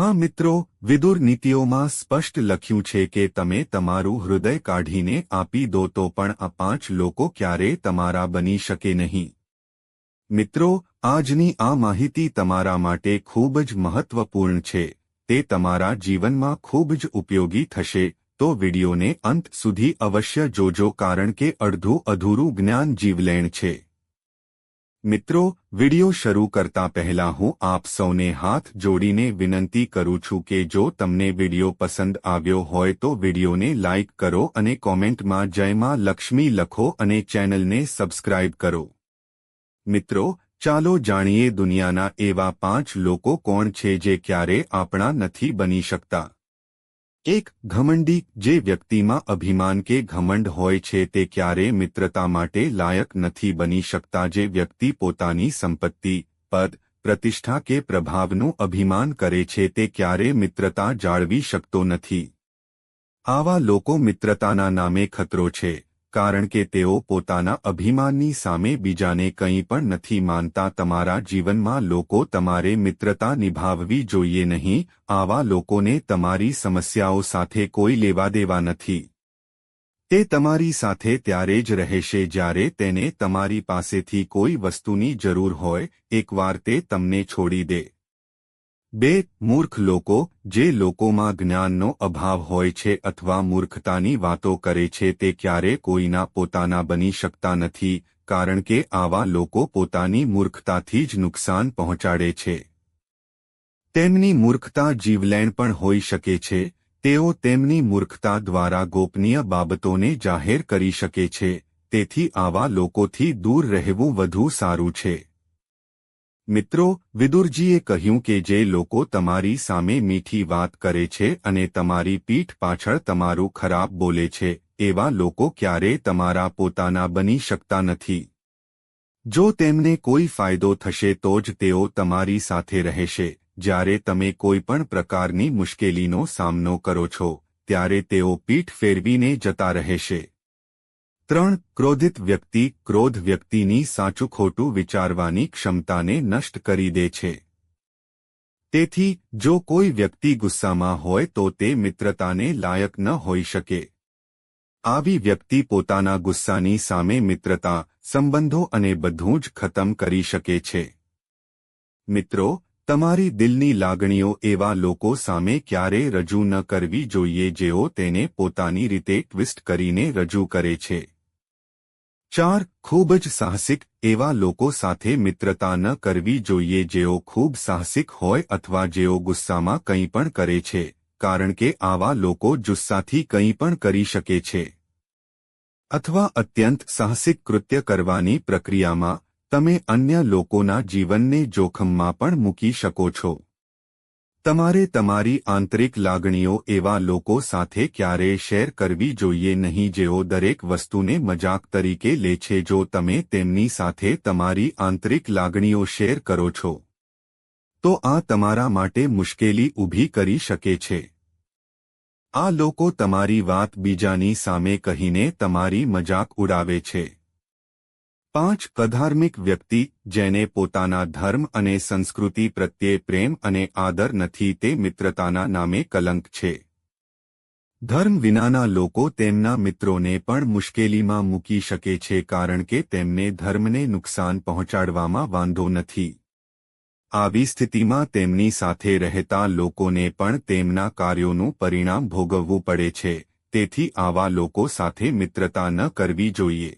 હા મિત્રો, વિદુર નીતિઓમાં સ્પષ્ટ લખ્યું છે કે તમે તમારું હૃદય કાઢીને આપી દો તો પણ આ પાંચ લોકો ક્યારેય તમારા બની શકે નહીં. મિત્રો, આજની આ માહિતી તમારા માટે ખૂબ જ મહત્વપૂર્ણ છે. તે તમારા જીવનમાં ખૂબ જ ઉપયોગી થશે. તો વિડિયોને અંત સુધી અવશ્ય જોજો કારણ કે અડધું અધૂરું જ્ઞાન જીવલેણ છે. મિત્રો, વિડિયો શરૂ કરતા પહેલા હું આપ સૌને હાથ જોડીને વિનંતી કરું છું કે જો તમને વિડિયો પસંદ આવ્યો હોય તો વિડિયોને લાઇક કરો અને કોમેન્ટમાં જયમાં લક્ષ્મી લખો અને ચેનલને સબસ્ક્રાઇબ કરો. મિત્રો, ચાલો જાણીએ દુનિયાના એવા પાંચ લોકો કોણ છે જે ક્યારે આપણા નથી બની શકતા. એક ઘમંડી જે વ્યક્તિમાં અભિમાન કે ઘમંડ હોય છે તે ક્યારે મિત્રતા માટે લાયક નથી બની શકતા જે વ્યક્તિ પોતાની સંપત્તિ, પદ, પ્રતિષ્ઠા કે પ્રભાવનું અભિમાન કરે છે તે ક્યારે મિત્રતા જાળવી શકતો નથી. આવા લોકો મિત્રતાના નામે ખતરો છે. કારણ કે તેઓ પોતાના અભિમાનની સામે બીજાને કંઈ પણ નથી માનતા. તમારા જીવનમાં લોકો તમારે મિત્રતા નિભાવવી જોઈએ નહીં. આવા લોકોને તમારી સમસ્યાઓ સાથે કોઈ લેવા દેવા નથી. તે તમારી સાથે ત્યારે જ રહેશે જ્યારે તેને તમારી પાસેથી કોઈ વસ્તુની જરૂર હોય. એકવાર તે તમને છોડી દે. બે મૂર્ખ લોકો, જે લોકોમાં જ્ઞાનનો અભાવ હોય છે અથવા મૂર્ખતાની વાતો કરે છે તે ક્યારે કોઈના પોતાના બની શકતા નથી, કારણ કે આવા લોકો પોતાની મૂર્ખતાથી જ નુકસાન પહોંચાડે છે. તેમની મૂર્ખતા જીવલેણ પણ હોઈ શકે છે, તેઓ તેમની મૂર્ખતા દ્વારા ગોપનીય બાબતોને જાહેર કરી શકે છે, તેથી આવા લોકોથી દૂર રહેવું વધુ સારું છે. મિત્રો, વિદુરજીએ કહ્યું કે જે લોકો તમારી સામે મીઠી વાત કરે છે અને તમારી પીઠ પાછળ તમારું ખરાબ બોલે છે, એવા લોકો ક્યારે તમારા પોતાના બની શકતા નથી. જો તેમને કોઈ ફાયદો થશે તો જ તેઓ તમારી સાથે રહેશે. જ્યારે તમે કોઈ પણ પ્રકારની મુશ્કેલીનો સામનો કરો છો, ત્યારે તેઓ પીઠ ફેરવીને જતા રહેશે. ત્રણ ક્રોધિત વ્યક્તિ ક્રોધ વ્યક્તિની સાચું ખોટું વિચારવાની ક્ષમતાને નષ્ટ કરી દે છે. તેથી, જો કોઈ વ્યક્તિ ગુસ્સામાં હોય તો તે મિત્રતાને લાયક ન હોઈ શકે. આવી વ્યક્તિ પોતાના ગુસ્સાની સામે મિત્રતા, સંબંધો અને બધું જ ખતમ કરી શકે છે. મિત્રો, તમારી દિલની લાગણીઓ એવા લોકો સામે ક્યારે રજૂ ન કરવી જોઈએ જેઓ તેને પોતાની રીતે ટ્વિસ્ટ કરીને રજૂ કરે છે. ચાર ખૂબ જ સાહસિક એવા લોકો સાથે મિત્રતા ન કરવી જોઈએ જેઓ ખૂબ સાહસિક હોય અથવા જેઓ ગુસ્સામાં કંઈ પણ કરે છે, કારણ કે આવા લોકો જુસ્સાથી કંઈ પણ કરી શકે છે. અથવા અત્યંત સાહસિક કૃત્ય કરવાની પ્રક્રિયામાં, તમે અન્ય લોકોના જીવનને જોખમમાં પણ મૂકી શકો છો. તમારે તમારી આંતરિક લાગણીઓ એવા લોકો સાથે ક્યારેય શેર કરવી જોઈએ નહીં જેઓ દરેક વસ્તુને મજાક તરીકે લે છે જો તમે તેમની સાથે તમારી આંતરિક લાગણીઓ શેર કરો છો? તો આ તમારા માટે મુશ્કેલી ઊભી કરી શકે છે. આ લોકો તમારી વાત બીજાની સામે કહીને તમારી મજાક ઉડાવે છે. પાંચ અધાર્મિક વ્યક્તિ જેને પોતાના ધર્મ અને સંસ્કૃતિ પ્રત્યે પ્રેમ અને આદર નથી તે મિત્રતાના નામે કલંક છે. ધર્મ વિનાના લોકો તેમના મિત્રોને પણ મુશ્કેલીમાં મૂકી શકે છે કારણ કે તેમને ધર્મને નુકસાન પહોંચાડવામાં વાંધો નથી. આવી સ્થિતિમાં તેમની સાથે રહેતા લોકોને પણ તેમના કાર્યોનું પરિણામ ભોગવવું પડે છે, તેથી આવા લોકો સાથે મિત્રતા ન કરવી જોઈએ.